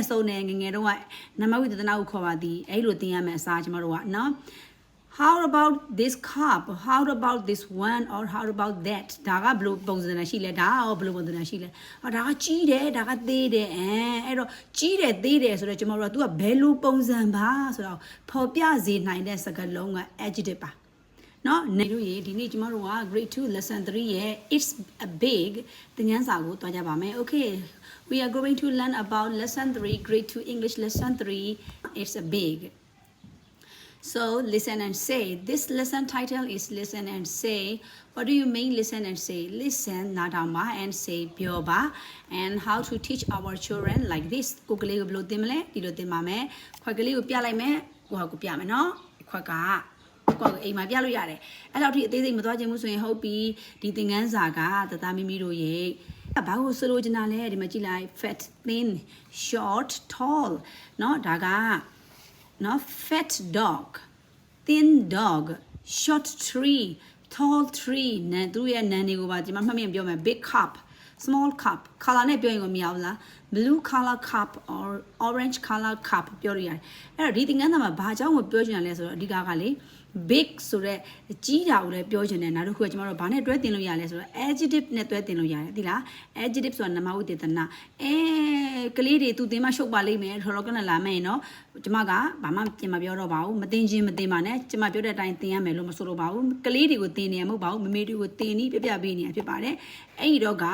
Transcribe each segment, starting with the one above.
နဲ့စုံနေငယ်ငယ်တော့ကနမဝိတနာကိုခေါ်ပါသည်အဲ့လိုသင်ရမယ်အစားကျမတို့ကနော် how about this cup how about this one or how about that ဒါကဘယ်လိုပုံစံနဲ့ရှိလဲဒါကရောဘယ်လိုပုံစံနဲ့ရှိလဲအော်ဒါကကြီးတယ်ဒါကသေးတယ်အဲအဲ့တော့ကြီးတယ်သေးတယ်ဆိုတော့ကျမတို့က तू ကဘယ်လိုပုံစံပါဆိုတော့ဖော်ပြစေနိုင်တဲ့စကားလုံးက adjective ပါ နော်နေလို့ရေဒီနေ့ကျမတို့က grade 2 lesson 3ရဲ့ it's a big သင်ခန်းစာကိုတွားကြပါမယ် okay we are going to learn about lesson 3 grade 2 english lesson 3 it's a big So listen and say. This lesson title is listen and say. What do you mean listen and say? Listen, nadama and say ပြောပါ and how to teach our children like this ကိုကလေးကိုဘယ်လိုသင်မလဲဒီလိုသင်ပါမယ်ခွက်ကလေးကိုပြလိုက်မယ်ကိုဟာကိုပြမယ်နော်ခွက်က ကိုကအိမ်မှာပြလို့ရတယ်အဲ့လောက်ထိအသေးစိတ်မသွားခြင်းဘူးဆိုရင်ဟုတ်ပြီဒီသင်ခန်းစာကတသားမိမိတို့ရဲ့ဘာကိုဆိုလိုချင်တာလဲဒီမှာကြည့်လိုက် fat thin short tall เนาะဒါက နော် fat dog thin dog short tree tall tree နဲ့သူရဲ့နာမ်တွေကိုပါဒီမှာမှတ်မိရင်ပြောမယ် big cup small cup color နဲ့ပြောရင်ကိုမရဘူးလား blue color cup or orange color cup ပြောရရတယ်အဲ့တော့ဒီသင်ခန်းစာမှာဘာအကြောင်းကိုပြောချင်တာလဲဆိုတော့အဓိကကလေ big ဆိုတော့ကြီးတာကိုလည်းပြောချင်တယ်နောက်တစ်ခုကကျမတို့ဘာနဲ့တွဲတင်လို့ရလဲဆိုတော့ adjective နဲ့တွဲတင်လို့ရတယ်ဒီလား adjective ဆိုတာနမဝိသေသနာအဲကလေးတွေသူတင်မရှုပ်ပါလိမ့်မယ်ထော်တော်ကနဲ့လာမယ်နော်ကျမကဘာမှပြင်မပြောတော့ပါဘူးမတင်ချင်းမတင်ပါနဲ့ကျမပြောတဲ့အတိုင်းတင်ရမယ်လို့မဆိုတော့ပါဘူးကလေးတွေကိုတင်နေရမဟုတ်ပါဘူးမမေတွေကိုတင်ပြီးပြပြပေးနေရဖြစ်ပါတယ်အဲ့ဒီတော့က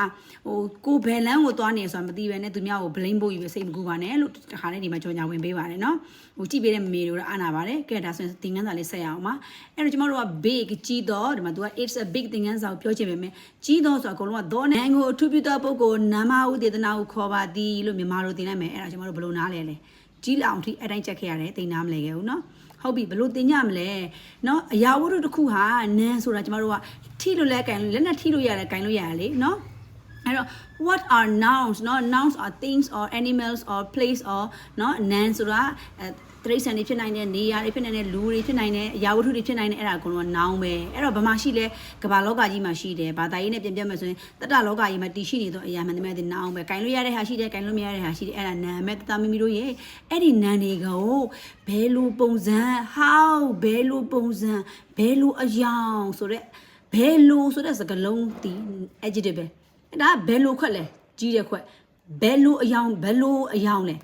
ဟိုကိုဘယ်လန်းကိုသွားနေဆိုတာမသိပဲနဲ့သူများကို blame ဖို့ယူပဲစိတ်မကူပါနဲ့လို့တခါလေးဒီမှာကြော်ညာဝင်ပေးပါတယ်နော်ဟိုကြည့်ပေးတဲ့မမေတွေကိုတော့အာနာပါတယ်ကဲဒါဆိုရင်သင်ခန်းစာလေးဆက်ရအောင်ပါအဲ့တော့ကျမတို့က big ကြီးတော့ဒီမှာသူက it's a big သင်ခန်းစာကိုပြောချင်ပေမဲ့ကြီးတော့ဆိုတာအကုန်လုံးကသောနဲ့ကိုအထူးပြုသောပုဂ္ဂိုလ်နာမဟုဒေသနာကိုခေါ်ပါသည်လို့မြန်မာလိုသင်လိုက်မယ်အဲ့ဒါကျမတို့ဘယ်လိုနားလဲလဲကြီးလောင်ထိအတိုင်းချက်ခဲ့ရတယ်သိနာမလဲခဲ့ဘူးနော်ဟုတ်ပြီဘလို့တင်ကြမလဲเนาะအရာဝတ္ထုတစ်ခုဟာနန်းဆိုတာကျမတို့ကထိလို့လဲကန်လက်နဲ့ထိလို့ရတယ်ကန်လို့ရတယ်လေเนาะ အဲ့တော့ what are nouns เนาะ nouns are things or animals or place or เนาะ noun ဆိုတာအဲတရိษံတွေဖြစ်နိုင်တဲ့နေရာတွေဖြစ်နိုင်တဲ့လူတွေဖြစ်နိုင်တဲ့အရာဝတ္ထုတွေဖြစ်နိုင်တဲ့အဲ့ဒါကိုတော့ noun ပဲအဲ့တော့ဘာမှရှိလဲကမ္ဘာလောကကြီးမှာရှိတယ်ဘာသာရေးနဲ့ပြင်ပြမယ်ဆိုရင်တတလောကကြီးမှာတည်ရှိနေသောအရာမှန်တယ်မဲ့တဲ့ noun ပဲကင်လို့ရတဲ့ဟာရှိတယ်ကင်လို့မရတဲ့ဟာရှိတယ်အဲ့ဒါနာမဲ့တတမိမိတို့ရဲ့အဲ့ဒီနာတွေကိုဘယ်လိုပုံစံ how ဘယ်လိုပုံစံဘယ်လိုအယောင်ဆိုတဲ့ဘယ်လိုဆိုတဲ့စကားလုံးဒီ adjective ပဲ အဲ့ ဒါဘယ်လိုခွက်လဲကြီးတဲ့ခွက်ဘယ်လိုအယောင်ဘယ်လိုအယောင်လဲ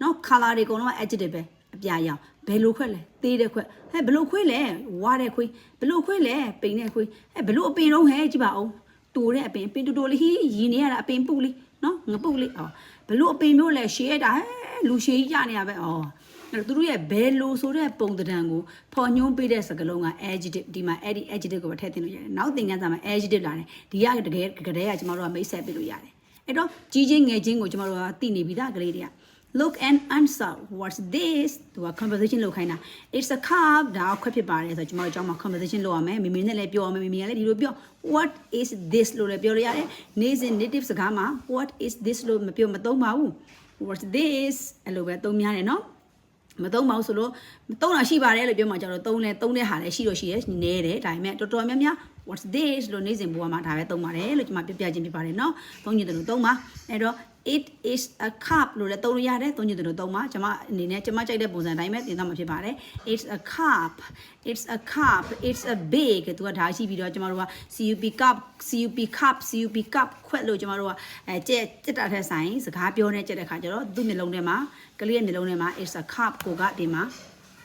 နော် color တွေအကုန်လုံးက adjective ပဲအပြာရောင်ဘယ်လိုခွက်လဲသေးတဲ့ခွက်ဟဲ့ဘယ်လိုခွေးလဲဝါတဲ့ခွေးဘယ်လိုခွေးလဲပိန်တဲ့ခွေးဟဲ့ဘယ်လိုအပင်တော့ဟဲ့ကြည့်ပါဦးတူတဲ့အပင်ပင်တူတူလေးဟီးရင်းနေရတာအပင်ပုလေးနော်ငပုလေးအော်ဘယ်လိုအပင်မျိုးလဲရှည်ရတာဟဲ့လူရှည်ကြီးကြနေရပဲအော် အဲ့တော့သူတို့ရဲ့ဘယ်လိုဆိုတဲ့ပုံသဏ္ဍာန်ကိုဖော်ညွှန်းပေးတဲ့စကားလုံးက adjective ဒီမှာအဲ့ဒီ adjective ကိုပဲထည့်သွင်းလို့ရတယ်နောက်သင်ခန်းစာမှာ adjective လာတယ်ဒီကတကယ်ကလေးကကျမတို့ကမိတ်ဆက်ပေးလို့ရတယ်အဲ့တော့ကြီးချင်းငယ်ချင်းကိုကျမတို့ကသိနေပြီသားကလေးတွေက look and answer what's this သူက conversation လုပ်ခိုင်းတာ it's a cup ဒါခွက်ဖြစ်ပါတယ်ဆိုတော့ကျမတို့အကြောင်းမှာ conversation လုပ်ရမယ်မိမိနဲ့လည်းပြောရမယ်မိမိကလည်းဒီလိုပြော what is this လို့လည်းပြောလို့ရတယ်နေ့စဉ် native စကားမှာ what is this လို့မပြောမသုံးပါဘူး what's this အဲ့လိုပဲသုံးများတယ်နော် မသုံးပါဘူးဆိုလို့သုံးတာရှိပါတယ်လို့ပြောမှကျတော့သုံးလဲသုံးတဲ့ဟာလည်းရှိတော့ရှိတယ်နဲတယ်ဒါပေမဲ့တော်တော်များများ what's this လို့နေ့စဉ်ဘဝမှာဒါပဲသုံးပါတယ်လို့ကျွန်မပြပြချင်းပြပါတယ်เนาะသုံးညတယ်လို့သုံးပါအဲ့တော့ it is a cup လို့လည်းသုံးလို့ရတယ်သုံးညတယ်လို့သုံးပါကျွန်မအနေနဲ့ကျွန်မကြိုက်တဲ့ပုံစံတိုင်းပဲသင်တော့မှာဖြစ်ပါတယ် it's a cup it's a cup it's a big သူကဒါရှိပြီးတော့ကျွန်တော်တို့က cup cup cup cup cup cup ခွက်လို့ကျွန်တော်တို့ကအဲကြက်ကြက်တာထက်ဆိုင်စကားပြောနေကြတဲ့ခါကျတော့သူ့မျက်လုံးထဲမှာကလေးရဲ့မျက်လုံးထဲမှာ it's a cup ကိုကဒီမှာ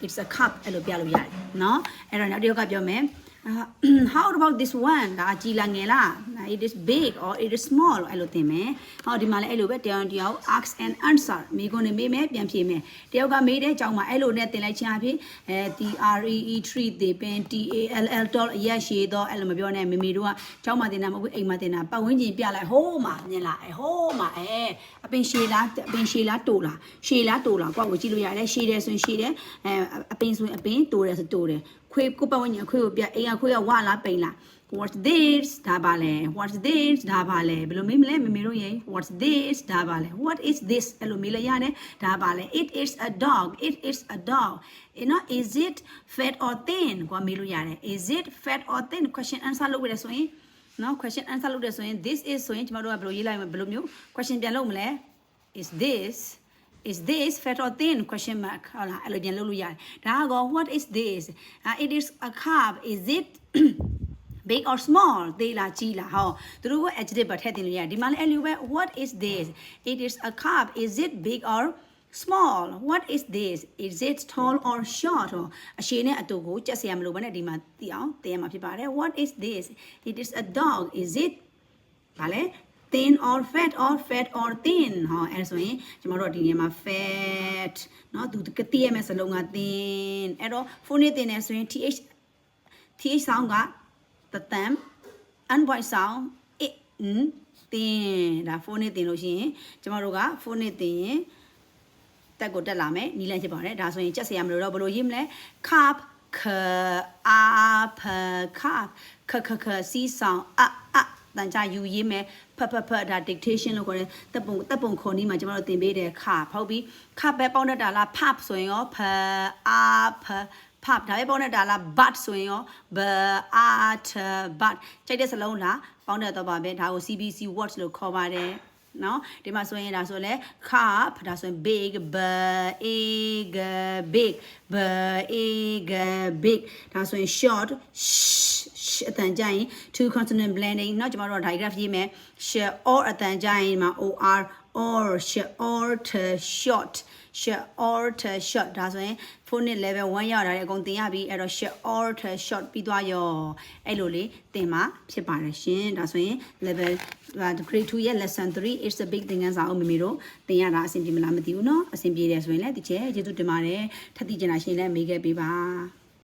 it's a cup အဲ့လိုပြလို့ရတယ်เนาะအဲ့တော့နောက်တစ်ယောက်ကပြောမယ် Uh, how about this one ဒါကြီးလာငယ်လား it is big or it is small အဲ့လိုသင်မယ်ဟောဒီမှာလည်းအဲ့လိုပဲတယောက်တယောက် ask and answer မိကုန်းနေမေးမယ်ပြန်ဖြေမယ်တယောက်ကမေးတဲ့အကြောင်းမှာအဲ့လိုနဲ့သင်လိုက်ခြင်းအဖြစ်အဲ T R E E tree တေပင် T A L L တော့အရက်ရှည်တော့အဲ့လိုမပြောနဲ့မေမေတို့ကကျောင်းမှာသင်တာမဟုတ်ဘူးအိမ်မှာသင်တာပတ်ဝန်းကျင်ပြလိုက်ဟိုးမှာမြင်လားအဲဟိုးမှာအဲအပင်ရှည်လားအပင်ရှည်လားတိုလားရှည်လားတိုလားကိုယ့်ကိုကြည့်လို့ရတယ်ရှည်တယ်ဆိုရင်ရှည်တယ်အဲအပင်ဆိုရင်အပင်တိုတယ်ဆိုတိုတယ် ခွေးကိုပတ်ဝန်းကျင်ခွေးကိုပြအိမ်ကခွေးကဝလားပိန်လား what's this ဒါပါလဲ what's this ဒါပါလဲဘယ်လိုမေးမလဲမေမေတို့ရေ what's this ဒါပါလဲ what is this အဲ့လိုမေးလိုက်ရတယ်ဒါပါလဲ it is a dog it is a dog you know is it fat or thin ကိုမေးလို့ရတယ် is it fat or thin question answer လုပ်ရဆိုရင်နော် question answer လုပ်ရဆိုရင် this is ဆိုရင်ကျမတို့ကဘယ်လိုရေးလိုက်မလဲဘယ်လိုမျိုး question ပြန်လုပ်မလဲ is this is this fat or thin question mark ဟုတ်လားအဲ့လိုပြန်လုပ်လို့ရတယ်ဒါကော what is this uh, it is a carb is it big or small သေးလားကြီးလားဟောသူတို့က adjective ပဲထည့်တင်လို့ရတယ်ဒီမှာလည်းအဲ့လိုပဲ what is this it is a carb is it big or small what is this is it tall or short ဟောအရှည်နဲ့အတူကိုကြက်စရာမလိုဘဲနဲ့ဒီမှာသိအောင်သိရမှာဖြစ်ပါတယ် what is this it is a dog is it ဗာလဲ thin or fat or fat or thin ဟောအဲဒါဆိုရင်ကျမတို့ဒီနေရာမှာ fat เนาะသူကတိရမယ့်စလုံးက thin အဲ့တော့ phone နဲ့တင်နေဆိုရင် th th sound ကတတမ် un voice sound it n တင်ဒါ phone နဲ့တင်လို့ရှိရင်ကျမတို့က phone နဲ့တင်ရင်တက်ကိုတက်လာမယ်နီးလန်းဖြစ်ပါတယ်ဒါဆိုရင်ကြက်စရာမလိုတော့ဘယ်လိုရေးမလဲ cup ခအာဖခပ်ခခခစီဆောင်အအ တန်ကြယူရေးမယ်ဖတ်ဖတ်ဖတ်ဒါ dictation လို့ခေါ်တယ်တပ်ပုံတပ်ပုံခေါ်နီးမှာကျွန်တော်တို့သင်ပေးတယ်ခဖောက်ပြီးခပဲပေါင်းတတ်တာလားဖပ်ဆိုရင်ရောဖအာဖဖပ်ဒါပဲပေါင်းတတ်တာလား but ဆိုရင်ရော b at but ကြိုက်တဲ့စလုံးလားပေါင်းတတ်တော့ပါပဲဒါကို CBC words လို့ခေါ်ပါတယ်နော်ဒီမှာဆိုရင်ဒါဆိုလဲ cup ဒါဆိုရင် big b big big big big ဒါဆိုရင် short sh အတန်ကြရင် two consonant blending เนาะကျမတို့ digraph ရေးမယ် sh or အတန်ကြရင်မှာ or or sh or to short sh or to short ဒါဆိုရင် phonic level 1ရောက်တာလေအကုန်သင်ရပြီအဲ့တော့ sh or to short ပြီးသွားရောအဲ့လိုလေးသင်မှာဖြစ်ပါတယ်ရှင်ဒါဆိုရင် level grade 2ရဲ့ lesson 3 is the big သင်ခန်းစာအုပ်မိမိတို့သင်ရတာအဆင်ပြေမလားမသိဘူးเนาะအဆင်ပြေတယ်ဆိုရင်လည်းဒီချက်ကျေးဇူးတင်ပါတယ်ထပ်သိချင်တာရှင်လည်းမေးခဲ့ပေးပါ